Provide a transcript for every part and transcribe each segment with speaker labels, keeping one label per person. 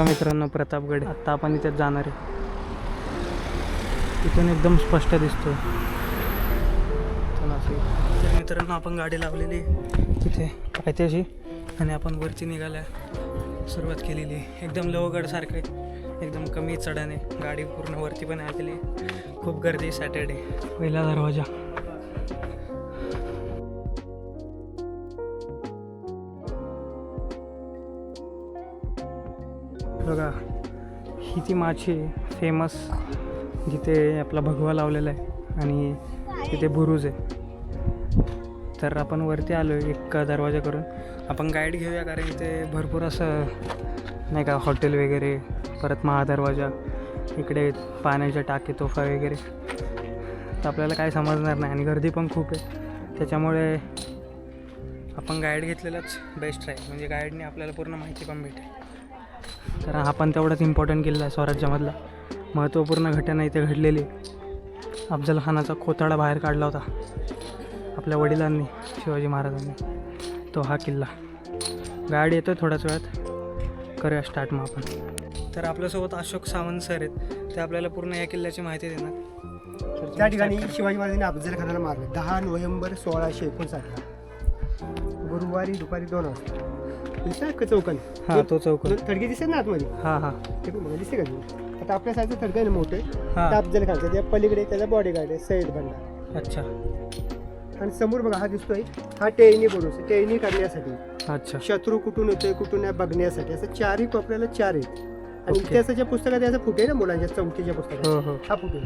Speaker 1: बघा मित्रांनो प्रतापगड. आत्ता आपण इथे जाणार आहे. तिथून एकदम स्पष्ट दिसतो तर मित्रांनो आपण गाडी लावलेली तिथे पायथ्याशी आणि आपण वरती निघाल्या. सुरुवात केलेली. आहे. एकदम लोहगडसारखं आहे. एकदम कमी चढाने. गाडी पूर्ण वरती पण आलेली खूप गर्दी सॅटर्डे पहिला दरवाजा. ती माची फेमस जिथे आपला भगवा लावलेला आहे आणि तिथे बुरुज आहे. तर आपण वरती आलो आहे एक दरवाजा करून. आपण गाईड घेऊया कारण इथे भरपूर असं नाही का हॉटेल वगैरे परत महादरवाजा इकडे पाण्याच्या टाके तोफा वगैरे. तर आपल्याला काय समजणार नाही आणि गर्दी पण खूप आहे. त्याच्यामुळे आपण गाईड घेतलेलाच बेस्ट आहे. म्हणजे गाईडने आपल्याला पूर्ण माहिती पण भेटेल. कारण हा पण तेवढाच इम्पॉर्टंट किल्ला आहे स्वराज्यामधला. महत्त्वपूर्ण घटना इथे घडलेली. अफजल खानाचा खोताडा बाहेर काढला होता. आपल्या वडिलांनी शिवाजी महाराजांनी. तो हा किल्ला. गाडी येतो थोड्याच वेळात. करूया स्टार्ट मग आपण. तर आपल्यासोबत अशोक सावंत सर आहेत. ते आपल्याला पूर्ण या किल्ल्याची माहिती देणार.
Speaker 2: त्या ठिकाणी. शिवाजी महाराजांनी अफजल खानाला मारलं. दहा नोव्हेंबर सोळाशे एकोणसाठला गुरुवारी दुपारी दोन वाजता. दिसतंय का चौकन
Speaker 1: हा तो चौक
Speaker 2: दोन थडगे दिसत ना आतमध्ये?
Speaker 1: हां हां.
Speaker 2: ते पण बघा दिसते का तुम्ही? आता आपल्या साईडचं थडगं आहे ना मोठं
Speaker 1: हा.
Speaker 2: त्या अफजल खानचं त्या पलीकडे त्याचा बॉडी गार्ड आहे सैद भंडा
Speaker 1: अच्छा.
Speaker 2: आणि समोर बघा हा दिसतोय हा टेळणी बोलूस टेळणी करण्यासाठी.
Speaker 1: अच्छा.
Speaker 2: शत्रू कुठून येतोय कुठून नाही बघण्यासाठी. असं चारही कोपऱ्याला चार आहेत. आणि. इतिहासाच्या पुस्तकात याचा फुटे ना मुलांच्या चौथीच्या पुस्तकात.
Speaker 1: हो
Speaker 2: फुटे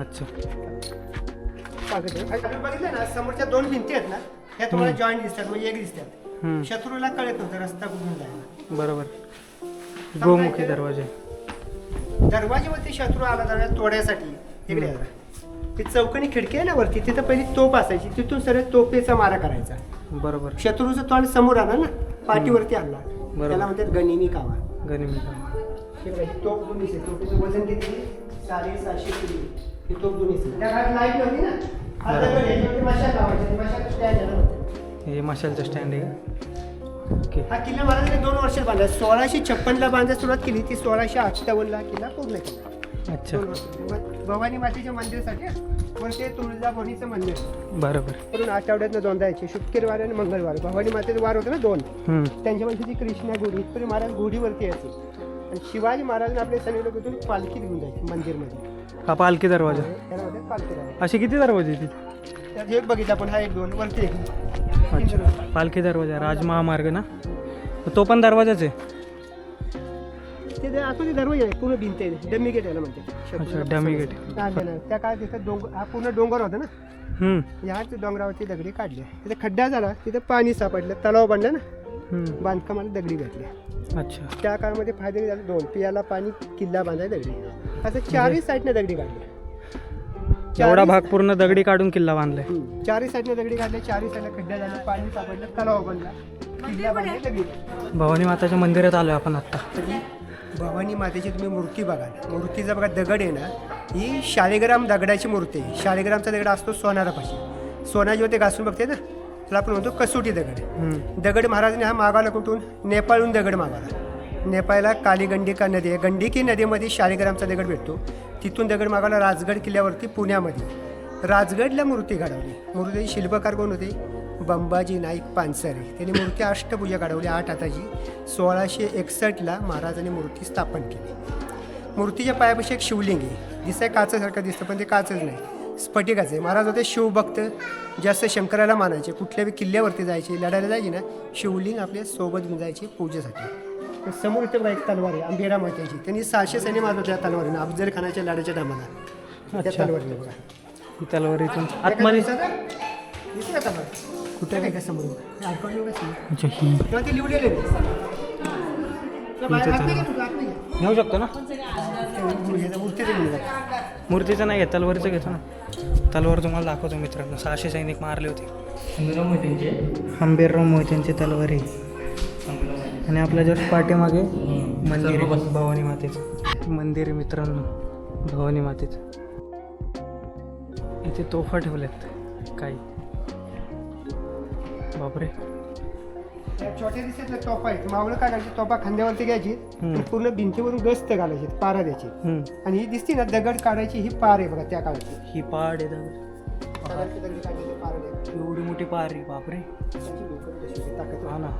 Speaker 1: अच्छा.
Speaker 2: आहे. बघितलं ना समोरच्या दोन भिंती आहेत ना ह्या तुम्हाला जॉईंट दिसतात म्हणजे एक दिसतात. शत्रूला कळत नव्हतं रस्ता कुठून जायला
Speaker 1: बरोबर. गोमुखी दरवाजे.
Speaker 2: दरवाजेवरती शत्रू आला जाणार तोड्यासाठी. इकडे आला ती चौकणी खिडकी आहे ना वरती तिथं पहिली तोप असायची तिथून सरळ तोपेचा मारा करायचा.
Speaker 1: बरोबर.
Speaker 2: शत्रूचं तोंड समोर आला ना पाठीवरती आणला.
Speaker 1: बरोबर.
Speaker 2: त्याला म्हणतात गनिमी कावा.
Speaker 1: गनिमी
Speaker 2: हे बघा, ही तोप जुनी आहे तोपेचं वजन किती? साडेसहाशे किलो. ही तोप जुनी आहे त्या काळात लाइट नव्हती ना?
Speaker 1: हे मशालचं स्टँड आहे. ओके.
Speaker 2: हा किल्ला महाराजांनी दोन वर्षात बांधला. सोळाशे छप्पनला बांधायला सुरुवात केली ती सोळाशे अठ्ठावन्नला किल्ला पूर्ण केला.
Speaker 1: अच्छा.
Speaker 2: भवानी मातेच्या मंदिरासाठी पण ते तुळजाभवानीचं मंदिर.
Speaker 1: बरोबर.
Speaker 2: म्हणून आठवड्यातनं दोनदा यायचे. शुक्रवार आणि मंगळवार. भवानी मातेचे वार होते ना दोन. त्यांच्यामध्ये ती कृष्णा घोडी इथपर्यंत महाराज घोडीवरती यायचे. आणि शिवाजी महाराजांनी आपल्या सैनिकातून पालखीत घेऊन जायचे मंदिरमध्ये.
Speaker 1: हा पालखी दरवाजा.
Speaker 2: त्याला म्हणतात पालखी राहा
Speaker 1: असे किती दरवाजे आहेत तिथे
Speaker 2: त्यात एक बघितला पण हा एक दोन वरती एक.
Speaker 1: अच्छा. पालखी दरवाजा राजमहामार्ग ना? तो पण दरवाजाच आहे?
Speaker 2: ते जे आतमध्ये दरवाजा आहे पूर्ण भिंत आहे. डमी गेट याला म्हणतात.
Speaker 1: अच्छा, dummy gate.
Speaker 2: हा, त्या काळात तिथं डोंगर हा पूर्ण डोंगर होता ना?
Speaker 1: हम्म,
Speaker 2: ह्याच डोंगरावरती दगडी काढले. तिथे खड्डा झाला तिथे पाणी सापडलं तलाव बांधला ना? बांधकामाला दगडी घातली.
Speaker 1: अच्छा.
Speaker 2: त्या काळामध्ये फायदे झाले. दोन पियाला पाणी किल्ला बांधायला दगडी. असं चारही साईडने दगडी काढले
Speaker 1: एवढा भाग पूर्ण दगडी काढून किल्ला बांधलाय.
Speaker 2: चारही साईडने दगडी काढले चारही साईडला खड्डा झाला पाणी सापडलं तलाव बांधला किल्ला बांधला दगडी
Speaker 1: भवानी माताच्या मंदिरात आलोय आपण आत्ता
Speaker 2: भवानी मातेची तुम्ही मूर्ती बघा मूर्तीचा बघा दगड आहे ना ही शालिग्राम दगडाची मूर्ती आहे. शालिग्रामचा दगड असतो सोनारापाशी. सोना जेव्हा ते घासून बघते ना? त्याला आपण म्हणतो कसोटी दगड दगड महाराजांनी हा मागावला कुठून? नेपाळहून दगड मागावला नेपाळला कालीगंडिका नदी आहे. गंडिकी नदीमध्ये शालिग्रामचा दगड भेटतो. तिथून दगड मागावला राजगड किल्ल्यावरती पुण्यामध्ये. राजगडला मूर्ती घडवली मूर्तीचे शिल्पकार कोण होते? बंबाजी नाईक पानसरे. त्यांनी मूर्ती अष्टपूजा घडवली आठ हाताची. सोळाशे एकसष्टला महाराजांनी मूर्ती स्थापन केली. मूर्तीच्या पायापाशी एक शिवलिंग आहे. दिसाय काचासारखं दिसतं पण ते काचच नाही. स्फटिकाचं महाराज होते शिवभक्त जास्त शंकराला मानायचे. कुठल्याही किल्ल्यावरती जायचे लढायला जायचे ना शिवलिंग आपल्यासोबत घेऊन जायचे पूजेसाठी. समोर इथे बघा एक तलवार आहे अंबेडा मात्याची त्यांनी सहाशे सैन्य मारलं त्या तलवारीनं अफजल खानाच्या लढाच्या टायमाला. त्या
Speaker 1: अच्छा.
Speaker 2: तलवारीनं बघा.
Speaker 1: तलवार इथून आतमध्ये
Speaker 2: दिसतं का तलवार. कुठे काय का समोर? बघा.
Speaker 1: अच्छा ही.
Speaker 2: ते लिवलेले
Speaker 1: घेऊ शकतो ना? मूर्तीचं नाही घेत तलवारीचं घेतो ना. तलवार तुम्हाला दाखवतो मित्रांनो. सहाशे सैनिक मारले होते. आंबेरराव मोहित्यांची तलवारी. आणि आपल्या जस्ट पाठीमागे मंदिर भवानी मातेचं. मंदिर मित्रांनो भवानी मातेचं. इथे तोफा ठेवल्यात काही. बापरे.
Speaker 2: छोट्या दिसतात तोपा आहेत मावळं काढायची तोपा खांद्यावरती घ्यायची. पूर्ण भिंतीवरून गस्त घालायची पारा द्यायची. आणि ही दिसती ना दगड काढायची ही पार आहे बघा त्या काळाची.
Speaker 1: ही पहाड आहे दगड.
Speaker 2: पार.
Speaker 1: एवढी मोठी पहाड आहे बापरे. हा ना.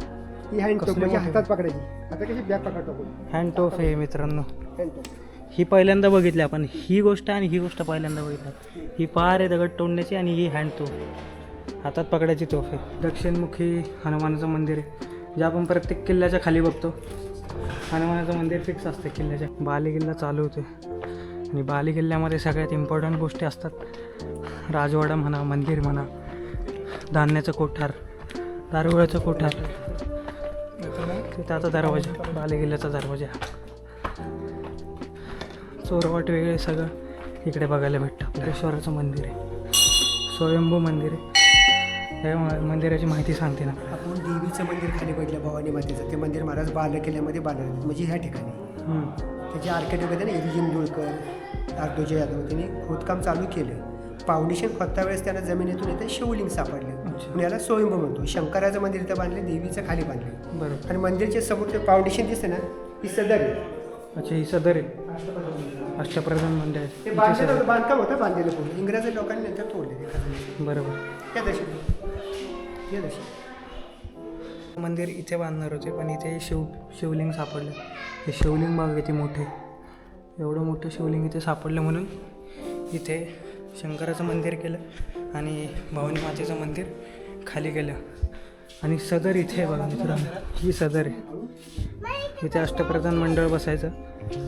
Speaker 2: ही हँड टोप म्हणजे. हातात पकडायची. आता कशी बॅग पकडतो
Speaker 1: हँड टोफ आहे मित्रांनो.
Speaker 2: हँड टोप
Speaker 1: ही पहिल्यांदा बघितली आपण. ही गोष्ट आणि ही गोष्ट पहिल्यांदा बघितली. ही पहार आहे दगड तोडण्याची आणि ही हँड तोफ हातात पकडायची तोफ आहे दक्षिणमुखी हनुमानाचं मंदिर आहे. जे आपण प्रत्येक किल्ल्याच्या खाली बघतो हनुमानाचं मंदिर फिक्स असतं किल्ल्याच्या. बाली किल्ला चालू होते आणि बाली किल्ल्यामध्ये सगळ्यात इम्पॉर्टंट गोष्टी असतात. राजवाडा म्हणा मंदिर म्हणा धान्याचं कोठार दारुगळाचं कोठार. त्याचा दरवाजा बाली किल्ल्याचा दरवाजा. चोरवाट वेगळे सगळं इकडे बघायला भेटतं. आपल्याश्वराचं मंदिर आहे. स्वयंभू मंदिर आहे. या मंदिराची माहिती सांगते ना.
Speaker 2: आपण देवीचं मंदिर खाली बघितलं भवानी मातेचं. ते मंदिर महाराज बाल किल्ल्यामध्ये बांधलं म्हणजे ह्या ठिकाणी. त्याचे आर्किटेक्ट होते ना एरिजिन दुळकर आर्दोजे यादव. त्यांनी खोदकाम चालू केलं. फाउंडेशन खोदता वेळेस त्यांना जमिनीतून इथं शिवलिंग सापडलं. याला स्वयंभू म्हणतो. शंकराचं मंदिर इथं बांधले देवीचं खाली बांधले
Speaker 1: बरोबर.
Speaker 2: आणि मंदिरच्या समोर ते फाउंडेशन दिसते ना ही सदर आहे.
Speaker 1: अच्छा ही सदर आहे. अष्टप्रधान मंदिर. आहे.
Speaker 2: ते बांधलेलं बांधकाम होतं बांधलेलं पूर्ण. इंग्रजी लोकांनी नंतर तोडले.
Speaker 1: बरोबर.
Speaker 2: त्या दशक हे दशक
Speaker 1: मंदिर इथे बांधणार होते पण इथे शिव शिवलिंग सापडलं. हे शिवलिंग बघ किती मोठे एवढं मोठं शिवलिंग इथे सापडलं म्हणून इथे शंकराचं मंदिर केलं आणि भवानी मातेचं मंदिर खाली केलं. आणि सदर इथे आहे बघा मित्रांनो ही सदर आहे. इथे अष्टप्रधान मंडळ बसायचं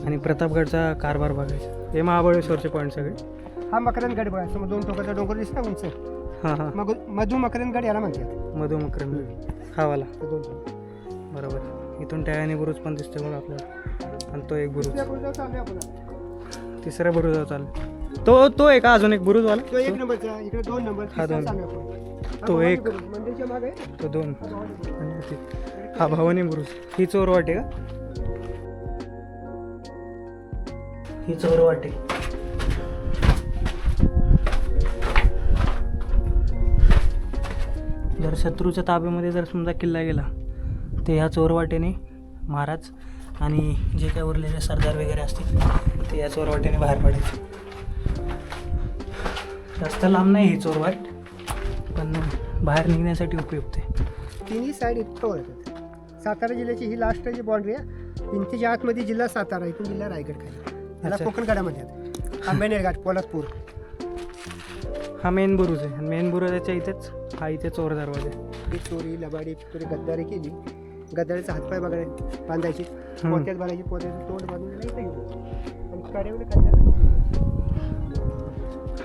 Speaker 1: आणि प्रतापगडचा कारभार बघायचा. हे महाबळेश्वरचे पॉईंट सगळे.
Speaker 2: हा मकरंद गड बघा समोर दोन टोकाचा डोंगर दिसला उंच.
Speaker 1: हां हां.
Speaker 2: मग मधु मकरंद गड याला म्हणतात.
Speaker 1: मधुमक्रम हा वाला
Speaker 2: ते दोन टोक.
Speaker 1: बरोबर. इथून टयानी बुरुज पण दिसते बघ आपल्याला. आणि तो एक बुरुज.
Speaker 2: आपण.
Speaker 1: तिसऱ्या बुरुजावर चालला तो तो एक अजून एक बुरुजवाला?
Speaker 2: तो एक नंबरचा इकडे दोन नंबर.
Speaker 1: हा,
Speaker 2: तिसरा
Speaker 1: दोन.
Speaker 2: आपण. हा
Speaker 1: तो
Speaker 2: भवानी
Speaker 1: एक.
Speaker 2: बुरुज, मंदिरच्या मागे आहे.
Speaker 1: तो दोन.
Speaker 2: हा भवानी बुरुज.
Speaker 1: आणि ते- हा भवानी बुरुज. ही चोर वाटे का? ही चोर वाटे. जर शत्रूच्या ताब्यामध्ये जर समजा किल्ला गेला तर ह्या चोरवाटेने महाराज आणि जे काही उरलेले सरदार वगैरे असतील ते या चोरवाटेने बाहेर पडायचे जास्त लांब नाही ही चोरवाट पण बाहेर निघण्यासाठी उपयुक्त आहे.
Speaker 2: तिन्ही साईड इतकं ओळखतात सातारा जिल्ह्याची ही लास्ट जी बाउंड्री आहे भिंतीच्या आतमध्ये जिल्हा सातारा इथून जिल्हा रायगड खाली. त्याला. कोकणगडामध्ये आंबेनेर घाट पोलादपूर.
Speaker 1: हा मेन बुरुज आहे. मेन बुरुजाच्या इथेच हा इथे चोर दरवाजा आहे.
Speaker 2: ही चोरी लबाडी चोरी गद्दारी केली. गद्दारीचा हातपाय बघायला बांधायची. पोत्यात बांधायची पोत्याचं तोंड बांधून आणि कडेवर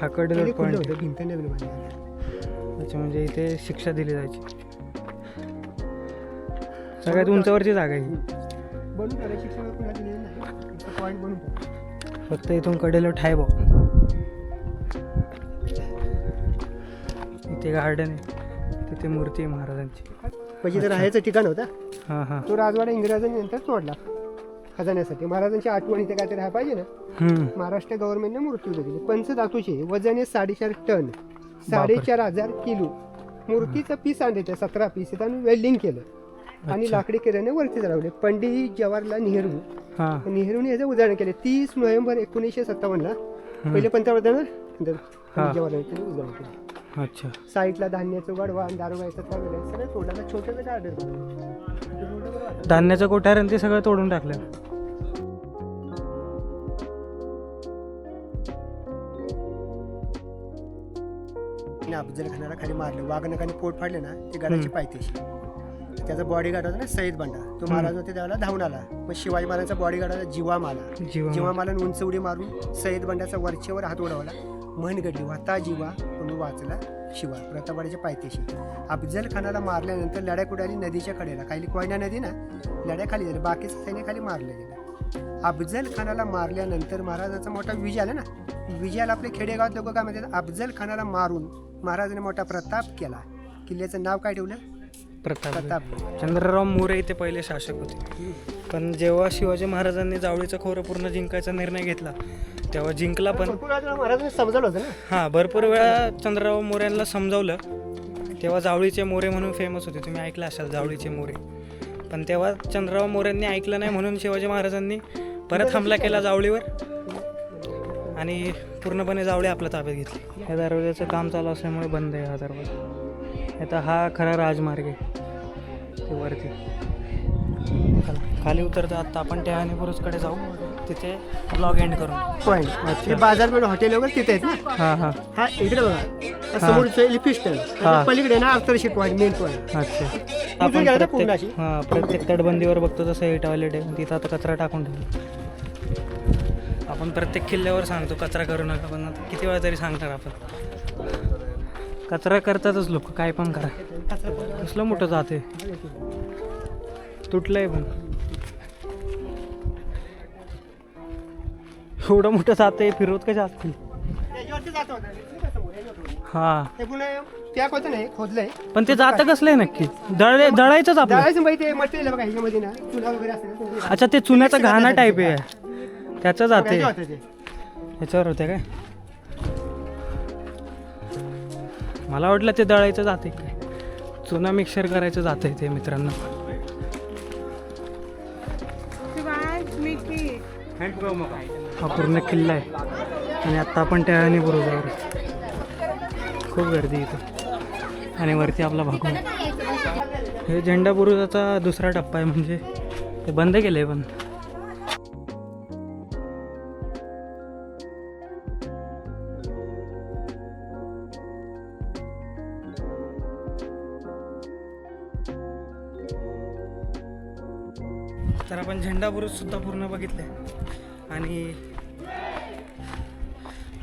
Speaker 1: हा कडल
Speaker 2: पहिले खुलं
Speaker 1: पॉईंट
Speaker 2: होतं भिंत नवीन बांधली
Speaker 1: अच्छा म्हणजे इथे शिक्षा दिली जायची. सगळ्यात उंचावरची जागा आहे ही.
Speaker 2: बनून ठेवलं शिक्षण कुणाला दिलेलं नाही. पॉईंट बनून ठेवलं.
Speaker 1: फक्त इथून कडेला ठाय बा इथे गार्डन आहे तिथे मूर्ती आहे महाराजांची.
Speaker 2: म्हणजे ते राहायचं ठिकाण होता?
Speaker 1: हां हां.
Speaker 2: तो राजवाडा इंग्रजांनी नंतर तोडला खजान्यासाठी. महाराजांची आठवण इथे काहीतरी राहा पाहिजे ना?
Speaker 1: हम्म.
Speaker 2: महाराष्ट्र गव्हर्नमेंटने मूर्ती दिली पंचधातूची वजन आहे साडेचार टन साडेचार हजार किलो. मूर्तीचं पीस आणले सतरा पीस. इथं आम्ही वेल्डिंग केलं. आणि. लाकडी केल्याने वरती चढवले पंडित जवाहरलाल नेहरू.
Speaker 1: हां.
Speaker 2: नेहरूने याचं उदाहरण केले. तीस नोव्हेंबर एकोणीसशे सत्तावन्नला पहिले पंतप्रधान? पंडित. जवाहरलाल नेहरू उदाहरण केलं.
Speaker 1: अच्छा.
Speaker 2: साईडला धान्याचं गडवा दारोगायचं वेगळं सगळं तोडलं. छोटंसं गार्डन
Speaker 1: धान्याचं कोठार आणि ते सगळं तोडून टाकलं.
Speaker 2: अफजल खानाला खाली मारलं वाघनकाने पोट फाडले ना ते गडाची पायथ्याशी. त्याचा बॉडी गार्ड होता ना सईद बंडा. तो महाराज होते त्यावेळेला धावून आला. मग शिवाजी महाराजांचा बॉडी गार्ड होता जीवामाला.
Speaker 1: जीवा
Speaker 2: जीवामाला. उंच उडी मारून सईद बंडाचा वरचेवर हात उडवला. मन घडली वाता जीवा म्हणून वाचला शिवा. प्रतापवाडीच्या पायथ्याशी. अफजल खानाला मारल्यानंतर लढ्या कुडाली नदीच्या कडेला. काही कोयना नदी ना? लढ्या खाली झाली. बाकीचं सैन्य खाली मारलं गेलं. अफजल खानाला मारल्यानंतर महाराजांचा मोठा विजय आला ना? विजयाला आपले खेडेगावात लोक काय म्हणतात? अफजल खानाला मारून महाराजाने मोठा प्रताप केला. किल्ल्याचं नाव काय ठेवलं?
Speaker 1: प्रताप.
Speaker 2: प्रताप.
Speaker 1: चंद्रराव मोरे इथे पहिले शासक होते. पण जेव्हा शिवाजी महाराजांनी जावळीचं खोरं पूर्ण जिंकायचा निर्णय घेतला तेव्हा जिंकला पण.
Speaker 2: भरपूर वेळा महाराजांनी समजावलं होतं ना?
Speaker 1: हां भरपूर वेळा चंद्रराव मोरे यांना समजावलं. तेव्हा जावळीचे मोरे म्हणून फेमस होते. तुम्ही ऐकलं असाल जावळीचे मोरे. पण तेव्हा चंद्रराव मोऱ्यांनी ऐकलं नाही म्हणून शिवाजी महाराजांनी परत हमला केला जावळीवर. आणि पूर्णपणे जावळी आपल्या ताब्यात घेतली. या दरवाजाचं काम चालू असल्यामुळे बंद आहे हा दरवाजा. आता हा खरा राजमार्ग आहे. ते वरती. खाली उतरतो आता आपण बुरुजकडे जाऊ. तिथे ब्लॉग एंड करू
Speaker 2: पॉईंट हे बाजारपेठ हॉटेल वगैरे तिथे आहेत ना?
Speaker 1: हां हां.
Speaker 2: हा इकडे बघा. समोरचं
Speaker 1: हा.
Speaker 2: पलीकडे ना अर्थरशी पॉईंट मेन पॉईंट
Speaker 1: अच्छा. आपण
Speaker 2: ना
Speaker 1: प्रत्येक. हां प्रत्येक तटबंदीवर बघतो तसं हे टॉयलेट आहे. तिथं आता कचरा टाकून ठेवतो आपण प्रत्येक किल्ल्यावर सांगतो कचरा करू नका. पण आता किती वेळा तरी सांगणार आपण. कचरा करतातच लोक काय पण करा. कसलं मोठं जाते तुटलंय पण. एवढं मोठं जाते फिरवत कशा असतील. हां
Speaker 2: हे पुन्हा त्या होतं नाही खोदलंय
Speaker 1: पण ते जातं कसलं आहे नक्की दळ दळायचंच आपलं.
Speaker 2: दळायचं माहिती आहे मटेरियल बघा ह्याच्यामध्ये ना. चुना वगैरे असते ना, ते
Speaker 1: अच्छा ते चुन्याचा घाणा टाईप आहे. त्याचं जाते
Speaker 2: होतं ते.
Speaker 1: ह्याच्यावर होते काय? मला वाटलं ते दळायचं जाते काय? चुना मिक्सर करायचं जाते ते मित्रांनो. हा पूर्ण किल्ला आहे. आणि आत्ता आपण त्या बुरुजावर खूप गर्दी इथं. आणि वरती आपला भागून. हे झेंडा बुरुजाचा दुसरा टप्पा आहे म्हणजे ते बंद केलं आहे पण. तर आपण झेंडा बुरुजसुद्धा पूर्ण पूर्ण बघितले आणि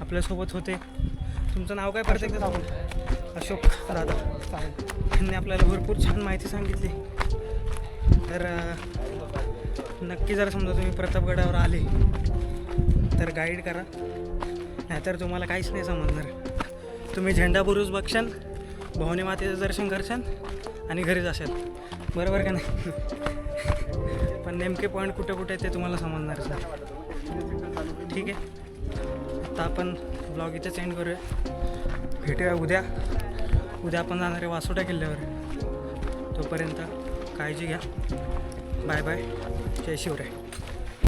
Speaker 1: आपल्यासोबत होते. तुमचं नाव काय पडतं एकदा आपण अशोक दादा त्यांनी आपल्याला भरपूर छान माहिती सांगितली. तर नक्की जर समजा तुम्ही प्रतापगडावर आले तर गाईड करा. नाहीतर तुम्हाला काहीच नाही समजणार. तुम्ही झेंडा बुरुज बघशाल भवानी मातेचं दर्शन करशाल आणि घरी जाशाल बरोबर का नाही? पण नेमके पॉईंट कुठे कुठे ते तुम्हाला समजणार सर ठीक आहे? आता आपण ब्लॉग इथेच एंड करूया. भेटूया उद्या. उद्या आपण जाणार आहे वासोटा किल्ल्यावर. तोपर्यंत काळजी घ्या. बाय बाय जय शिवराय.